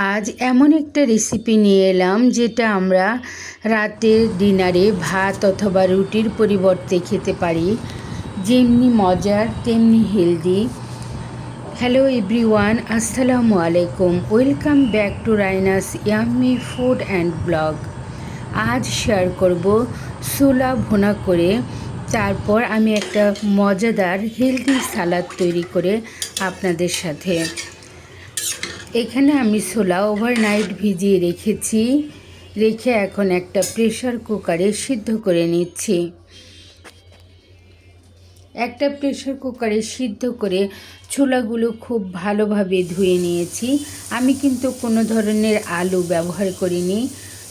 আজ এমন একটা রেসিপি নিয়ে এলাম যেটা আমরা রাতের ডিনারে ভাত অথবা রুটির পরিবর্তে খেতে পারি। যেমনি মজার, তেমনি হেলদি হ্যালো এভরিওয়ান আসসালামু আলাইকুম। Welcome back to Raina's yummy food and blog আজ শেয়ার করব সোলা ভোনা করে। তারপর আমি একটা মজাদার হেলদি সালাদ তৈরি করে আপনাদের সাথে। এখানে আমি ছোলা ওভারনাইট ভিজিয়ে রেখেছি। রেখে এখন একটা প্রেশার কুকারে সিদ্ধ করে নিচ্ছি। একটা প্রেশার কুকারে সিদ্ধ করে ছোলাগুলো খুব ভালোভাবে ধুয়ে নিয়েছি। আমি কিন্তু কোনো ধরনের আলু ব্যবহার করিনি।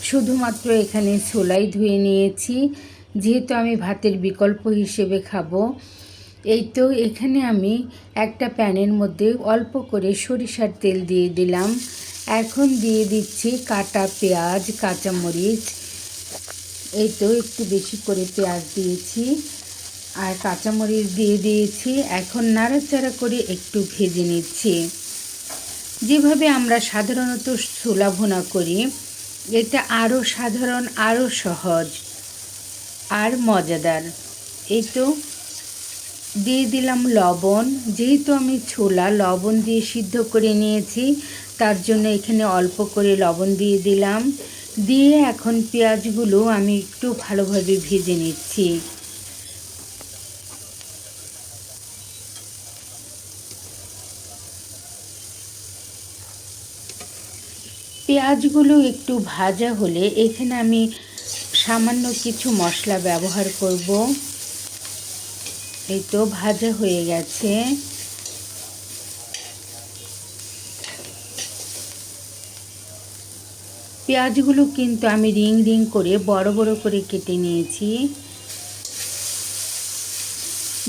শুধুমাত্র এখানে ছোলাই ধুয়ে নিয়েছি। যেহেতু আমি ভাতের বিকল্প হিসেবে খাব এই তো এখানে আমি একটা প্যানের মধ্যে অল্প করে সরিষার তেল দিয়ে দিলাম। এখন দিয়ে দিচ্ছি কাটা পেঁয়াজ, কাঁচামরিচ। এই তো একটু বেশি করে পেঁয়াজ দিয়েছি। আর কাঁচামরিচ দিয়ে দিয়েছি। এখন নাড়াচাড়া করে একটু ভেজে নিচ্ছি। যেভাবে আমরা সাধারণত ছোলা ভুনা করি, এটা আরও সাধারণ আরও সহজ আর মজাদার। এই তো দিয়ে দিলাম লবণ। যেহেতু আমি ছোলা, লবণ দিয়ে সিদ্ধ করে নিয়েছি, তার জন্য এখানে অল্প করে লবণ দিয়ে দিলাম। দিয়ে এখন পেঁয়াজগুলো আমি একটু ভালোভাবে ভেজে নিচ্ছি। পেঁয়াজগুলো একটু ভাজা হলে এখানে আমি সামান্য কিছু মশলা ব্যবহার করব। এই তো ভাজা হয়ে গেছে। পেঁয়াজগুলো কিন্তু আমি রিং রিং করে বড় বড় করে কেটে নিয়েছি।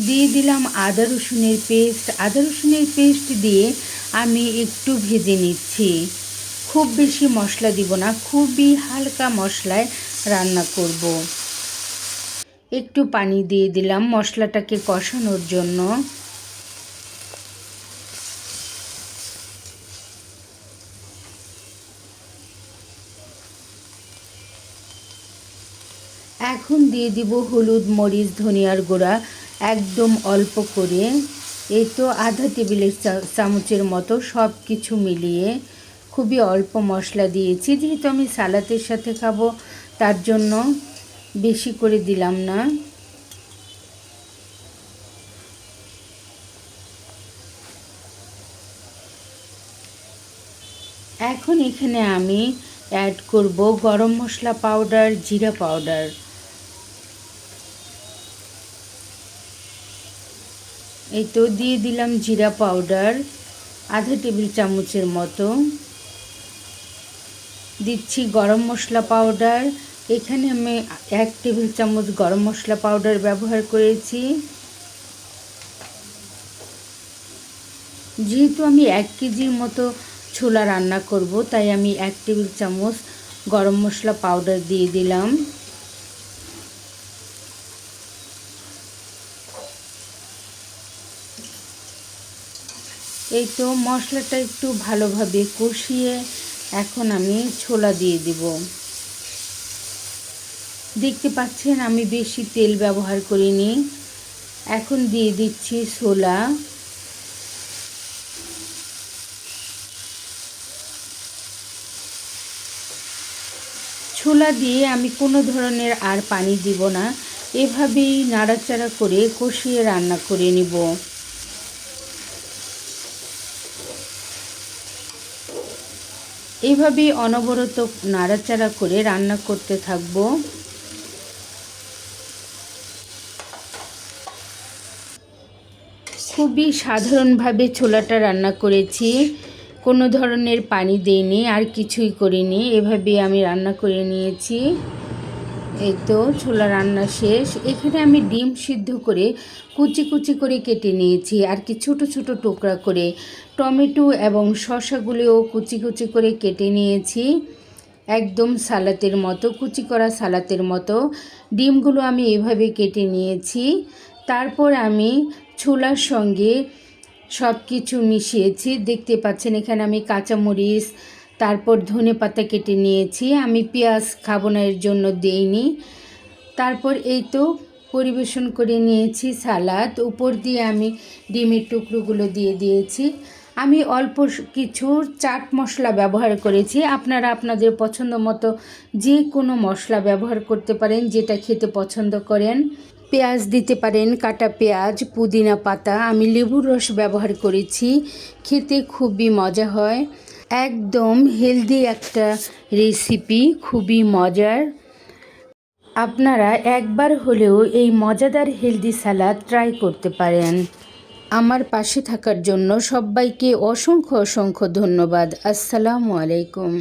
দিয়ে দিলাম আদা রসুনের পেস্ট। আদা রসুনের পেস্ট দিয়ে আমি একটু ভেজে নিচ্ছি। খুব বেশি মশলা দিব না, খুবই হালকা মশলায় রান্না করব। একটু পানি দিয়ে দিলাম মশলাটাকে কষানোর জন্য। এখন দিয়ে দিব হলুদ, মরিচ, ধনিয়ার গুঁড়া একদম অল্প করে। এই তো আধা টেবিলের চামচের মতো সব কিছু মিলিয়ে খুবই অল্প মশলা দিয়েছি। যেহেতু আমি সালাতের সাথে খাব, তার জন্য বেশি করে দিলাম না। এখন এখানে আমি অ্যাড করব গরম মশলা পাউডার জিরা পাউডার এই তো দিয়ে দিলাম জিরা পাউডার আধা টেবিল চামচের মতো। দিচ্ছি গরম মশলা পাউডার এখানে আমি এক টেবিল চামচ গরম মশলা পাউডার ব্যবহার করেছি। যেহেতু আমি এক কেজির মতো ছোলা রান্না করব, তাই আমি এক টেবিল চামচ গরম মশলা পাউডার দিয়ে দিলাম। এই তো মশলাটা একটু ভালোভাবে কষিয়ে এখন আমি ছোলা দিয়ে দিব। দেখতে পাচ্ছেন, আমি বেশি তেল ব্যবহার করিনি। এখন দিয়ে দিচ্ছি ছোলা। ছোলা দিয়ে আমি কোনো ধরনের আর পানি দিব না। এভাবেই নাড়াচাড়া করে কষিয়ে রান্না করে নিব। এইভাবেই অনবরত নাড়াচাড়া করে রান্না করতে থাকব। খুবই সাধারণভাবে ছোলাটা রান্না করেছি। কোনো ধরনের পানি দিইনি, আর কিছুই করিনি। এভাবে আমি রান্না করে নিয়েছি। এই তো ছোলা রান্না শেষ। এখানে আমি ডিম সিদ্ধ করে কুচি কুচি করে কেটে নিয়েছি, আর কি ছোটো ছোটো টুকরা করে। টমেটো এবং শশাগুলিও কুচি কুচি করে কেটে নিয়েছি। একদম সালাতের মতো, কুচি করা সালাতের মতো। ডিমগুলো আমি এভাবে কেটে নিয়েছি। তারপর আমি ছোলার সঙ্গে সব কিছু মিশিয়েছি। দেখতে পাচ্ছেন এখানে আমি কাঁচামরিচ, তারপর ধনে পাতা কেটে নিয়েছি। আমি পেঁয়াজ খাব না, এর জন্য দেইনি। তারপর এই তো পরিবেশন করে নিয়েছি সালাদ। উপর দিয়ে আমি ডিমের টুকরোগুলো দিয়ে দিয়েছি। আমি অল্প কিছু চাট মশলা ব্যবহার করেছি। আপনারা আপনাদের পছন্দ মতো যে কোনো মশলা ব্যবহার করতে পারেন, যেটা খেতে পছন্দ করেন। পেঁয়াজ দিতে পারেন, কাটা পেঁয়াজ, পুদিনা পাতা। আমি লেবুর রস ব্যবহার করেছি, খেতে খুবই মজা হয়। একদম হেলদি একটা রেসিপি খুবই মজার। আপনারা একবার হলেও এই মজাদার হেলদি সালাদ ট্রাই করতে পারেন। আমার পাশে থাকার জন্য সবাইকে অসংখ্য অসংখ্য ধন্যবাদ। আসসালামু আলাইকুম।